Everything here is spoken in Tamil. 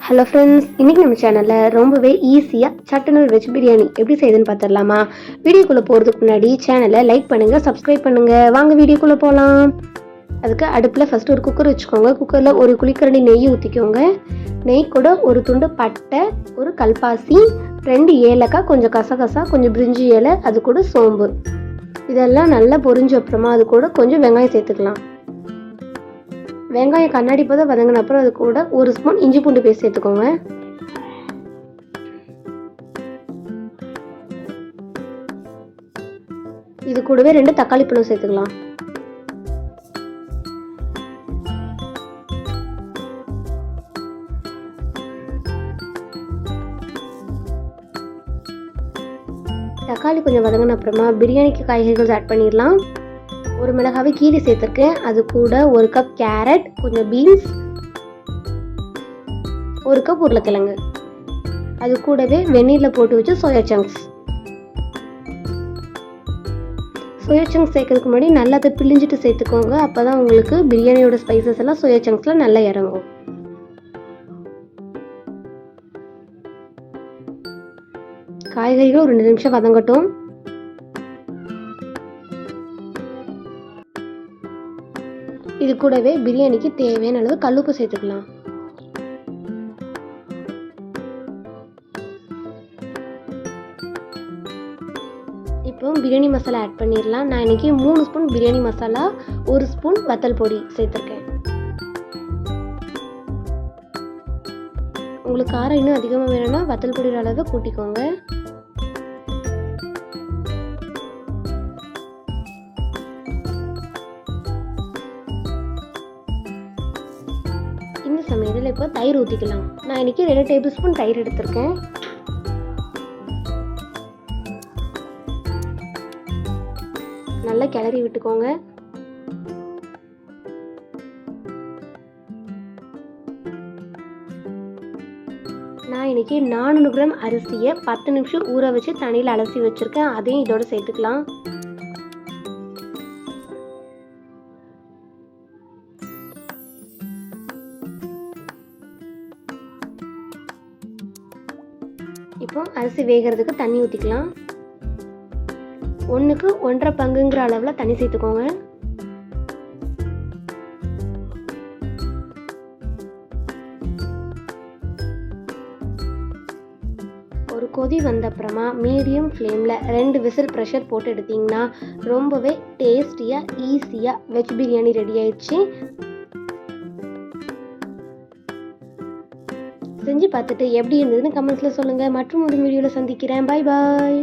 ஹலோ ஃப்ரெண்ட்ஸ் இன்றைக்கி நம்ம சேனலில் ரொம்பவே ஈஸியாக சட்டுன்னு வெஜ் பிரியாணி எப்படி செய்யுதுன்னு பார்த்துடலாமா வீடியோக்குள்ளே போகிறதுக்கு முன்னாடி சேனலை லைக் பண்ணுங்கள் சப்ஸ்கிரைப் பண்ணுங்கள் வாங்க வீடியோக்குள்ளே போகலாம் அதுக்கு அடுப்பில் ஃபஸ்ட்டு ஒரு குக்கர் வச்சுக்கோங்க. குக்கரில் ஒரு குழிக்கரண்டி நெய் ஊற்றிக்கோங்க நெய் கூட ஒரு துண்டு பட்டை ஒரு கல்பாசி ரெண்டு ஏலக்காய் கொஞ்சம் கசகசா கொஞ்சம் பிரிஞ்சி ஏலை அது கூட சோம்பு. இதெல்லாம் நல்லா பொரிஞ்ச அப்புறமா அது கூட கொஞ்சம் வெங்காயம் சேர்த்துக்கலாம். வெங்காயம் கண்ணாடி பதம் வதங்கின அப்புறம் அது கூட ஒரு ஸ்பூன் இஞ்சி பூண்டு பேஸ்ட் சேர்த்துக்கோங்க. இது கூடவே ரெண்டு தக்காளி பழம் சேர்த்துக்கலாம். தக்காளி கொஞ்சம் வதங்கின அப்புறமா பிரியாணிக்கு காய்கறிகள் ஆட் பண்ணிடலாம். ஒரு மிளகாவை கீரி சேர்த்துருக்கேன். அது கூட ஒரு கப் கேரட் கொஞ்சம் பீன்ஸ் ஒரு கப் உருளைக்கிழங்கு. அது கூடவே வெந்நீரில் போட்டு வச்சு சோயா சங்க்ஸ் சோயா சங்க்ஸ் சேர்க்கறதுக்கு முன்னாடி நல்லா அதை பிழிஞ்சிட்டு சேர்த்துக்கோங்க. அப்போ தான் உங்களுக்கு பிரியாணியோட ஸ்பைசஸ் எல்லாம் சோயா சங்க்ஸில் நல்லா இறங்கும். காய்கறிகள் ஒரு ரெண்டு நிமிஷம் வதங்கட்டும். இது கூடவே பிரியாணிக்கு தேவையான அளவு கல்லுப்பு சேர்த்துக்கலாம். இப்போ பிரியாணி மசாலா ஆட் பண்ணிடலாம். நான் இன்னைக்கு மூணு ஸ்பூன் பிரியாணி மசாலா ஒரு ஸ்பூன் வத்தல் பொடி சேர்த்துருக்கேன். உங்களுக்கு காரம் இன்னும் அதிகமாக வேணும்னா வத்தல் பொடியோட அளவை கூட்டிக்கோங்க. இந்த இப்போ தயிர் ஊற்றிக்கலாம். நான் இன்னைக்கு ரெண்டு டேபிள் ஸ்பூன் தயிர் எடுத்திருக்கேன். நல்லா கிளறி விட்டுக்கோங்க. நான் இன்னைக்கு நானூறு கிராம் அரிசியை பத்து நிமிஷம் ஊற வச்சு தண்ணியில் அலசி வச்சுருக்கேன். அதையும் இதோட சேர்த்துக்கலாம். இப்போ அரிசி வேகிறதுக்கு தண்ணி ஊற்றிக்கலாம் ஒன்றுக்கு ஒன்றரை பங்குங்கிற அளவில் தண்ணி சேர்த்துக்கோங்க. ஒரு கொதி வந்தப்புறமா மீடியம் ஃப்ளேமில் ரெண்டு விசில் ப்ரெஷர் போட்டு எடுத்தீங்கன்னா ரொம்பவே டேஸ்டியாக ஈஸியாக வெஜ் பிரியாணி ரெடி ஆயிடுச்சு. செஞ்சு பார்த்துட்டு எப்படி இருந்ததுன்னு கமெண்ட்ஸில் சொல்லுங்கள் மற்றும் ஒரு வீடியோவில் சந்திக்கிறேன். பாய் பாய்